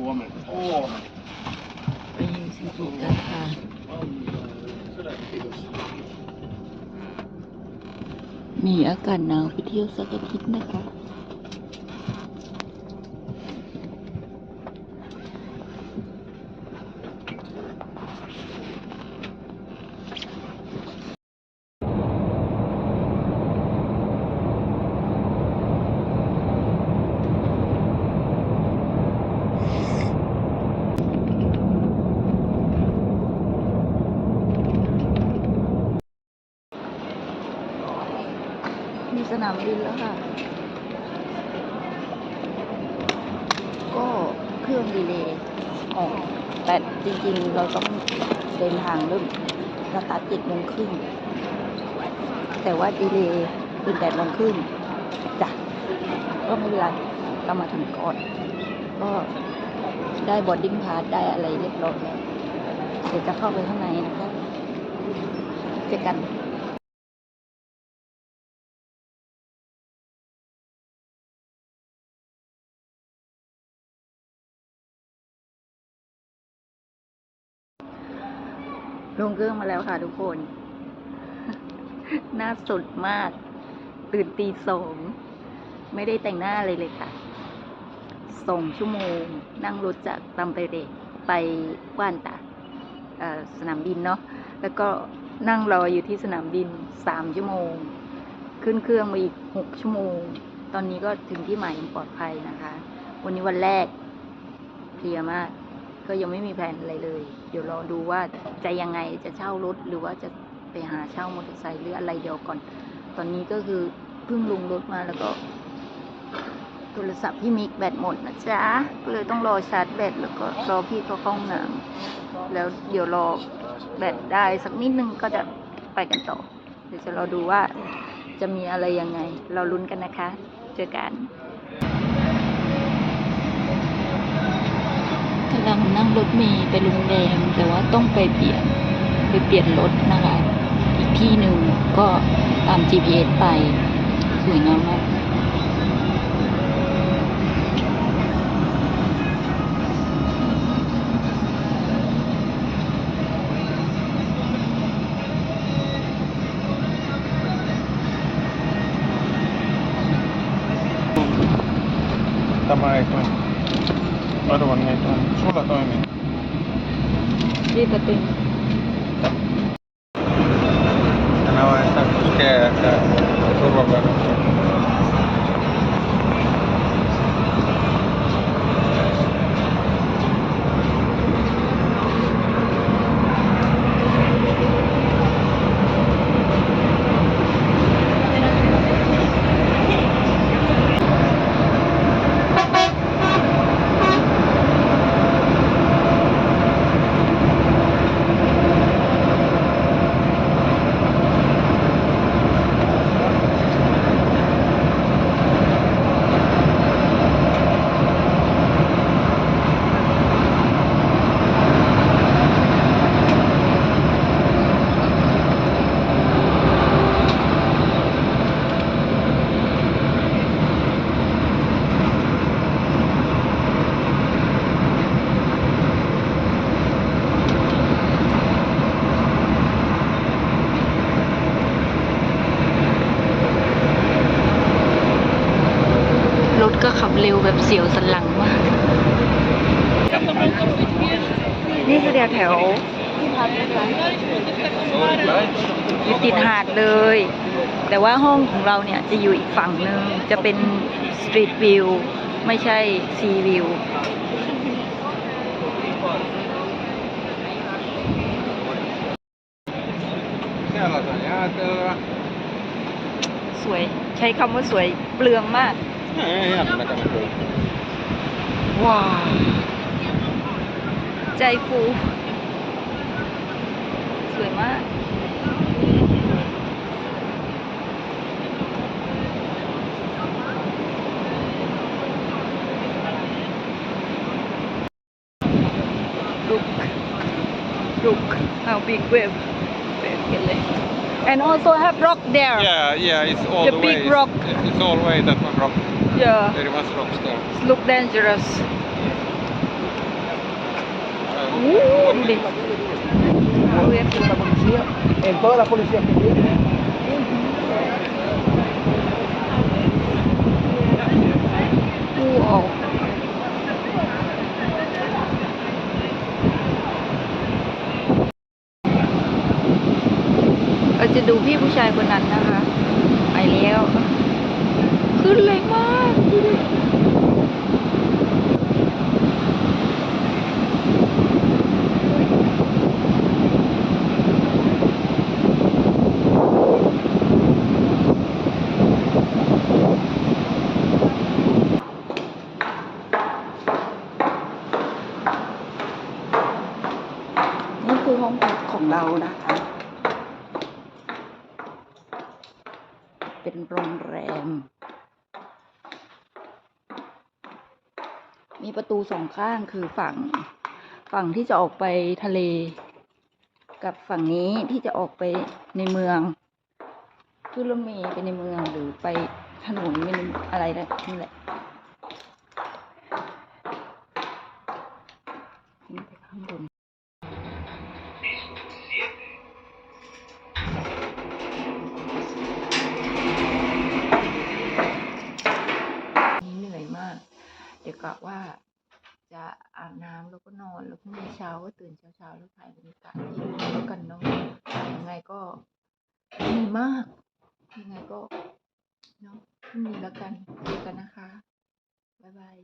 Suomen. Suomen. ไปยิงซีฟูดกันค่ะมีอากาศหนาวไปเที่ยวสักอาทิตย์นะคะ มีสนามบินแล้วค่ะ ก็เครื่องดีเลยออกแต่จริงๆ เราต้องเดินทางเริ่มสตาร์ทเจ็ดโมงครึ่งแต่ว่าดีเลยเป็นแปดโมงครึ่งจ้ะก็ไม่เป็นไรเรามาถึงก่อน ก็ได้บอดดิ้งพาสได้อะไรเรียบร้อยแล้วเดี๋ยวจะเข้าไปข้างในนะคะเจอกัน ลงเครื่องมาแล้วค่ะทุกคน หน้าสดมาก ตื่นตีสอง ไม่ได้แต่งหน้าเลยเลยค่ะสองชั่วโมง นั่งรถจากตัมเปเรไปกวานตาเอ่อสนามบินเนาะ แล้วก็นั่งรออยู่ที่สนามบินสามชั่วโมง ขึ้นเครื่องมาอีกหกชั่วโมง ตอนนี้ก็ถึงที่หมายอย่างปลอดภัยนะคะ วันนี้วันแรกเพลียมาก ก็ยังไม่มีแผนอะไรเลย เดี๋ยวรอดูว่าจะยังไงจะเช่ารถหรือว่าจะไปหาเช่ามอเตอร์ไซค์หรืออะไรเดียวก่อน ตอนนี้ก็คือเพิ่งลงรถมาแล้วก็ โทรศัพท์พี่มิกแบตหมดนะจ๊ะก็เลยต้องรอชาร์จแบตแล้วก็รอพี่เขาเข้าห้องน้ำแล้วเดี๋ยวรอแบตได้สักนิดนึงก็จะไปกันต่อ เดี๋ยวจะรอดูว่าจะมีอะไรยังไง เราลุ้นกันนะคะ เจอกัน กำลังนั่งรถเมล์ไปโรงแรมแต่ว่าต้องไปเปลี่ยนไปเปลี่ยนรถนะคะ อีกที่หนึ่งก็ตาม GPS ไปสวยงามมาก Tämä ei toimi. arvon ei toimi. Sulla toimii. Siitä tingitään. Tänä vaiheessa koskee, että turvaverkosto นี่คือแถวแถวอยู่ติดหาดเลย แต่ว่าห้องของเราเนี่ยจะอยู่อีกฝั่งหนึ่งจะเป็นสตรีทวิวไม่ใช่ซีวิวสวยใช้คำว่าสวยเปลืองมากว้าว ใจฟู สวยมาก Look Look how big wave wave กันเลย and also have rock there Yeah, yeah, it's all The the, big way. rock. It's, it's all way that one rock. yeah Very much rocks there. look dangerous อู้ดูดิ la policía, en toda la policía que tiene. อู้ออกเราจะดูพี่ผู้ชายคนนั้นนะคะ ไปแล้ว ขึ้นแรงมากดูดินี่คือห้องพักของเรา นะคะ เป็นโรงแรม มีประตูสองข้างคือฝั่ง ฝั่งที่จะออกไปทะเล กับฝั่งนี้ที่จะออกไปในเมืองขึ้นรถเมล์ไปในเมืองหรือไปถนนไม่รู้อะไรนะนี่แหละขึ้นไปข้างบน ก็ตื่นเช้าๆแล้วถ่ายบรรยากาศที่นี่แล้วกันเนาะยังไงก็ดีมาก ยังไงก็เนาะพรุ่งนี้แล้วกันเจอกันนะคะ บ๊ายบาย